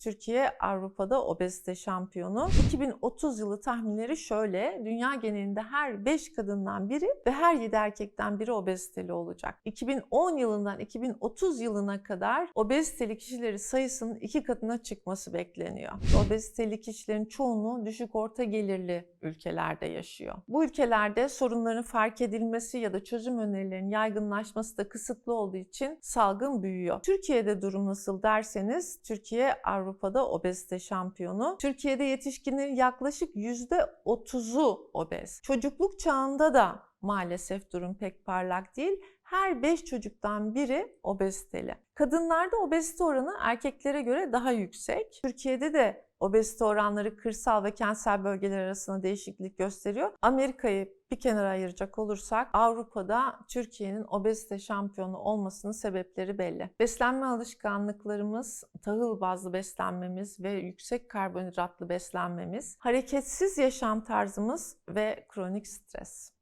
Türkiye Avrupa'da obezite şampiyonu. 2030 yılı tahminleri şöyle. Dünya genelinde her 5 kadından biri ve her 7 erkekten biri obeziteli olacak. 2010 yılından 2030 yılına kadar obeziteli kişileri sayısının iki katına çıkması bekleniyor. Obeziteli kişilerin çoğunluğu düşük orta gelirli ülkelerde yaşıyor. Bu ülkelerde sorunların fark edilmesi ya da çözüm önerilerinin yaygınlaşması da kısıtlı olduğu için salgın büyüyor. Türkiye'de durum nasıl derseniz Türkiye Avrupa'da obezite şampiyonu. Türkiye'de yetişkinlerin yaklaşık %30'u obez. Çocukluk çağında da maalesef durum pek parlak değil. Her 5 çocuktan biri obeziteli. Kadınlarda obezite oranı erkeklere göre daha yüksek. Türkiye'de de obezite oranları kırsal ve kentsel bölgeler arasında değişiklik gösteriyor. Amerika'yı bir kenara ayıracak olursak Avrupa'da Türkiye'nin obezite şampiyonu olmasının sebepleri belli. Beslenme alışkanlıklarımız, tahıl bazlı beslenmemiz ve yüksek karbonhidratlı beslenmemiz, hareketsiz yaşam tarzımız ve kronik stres.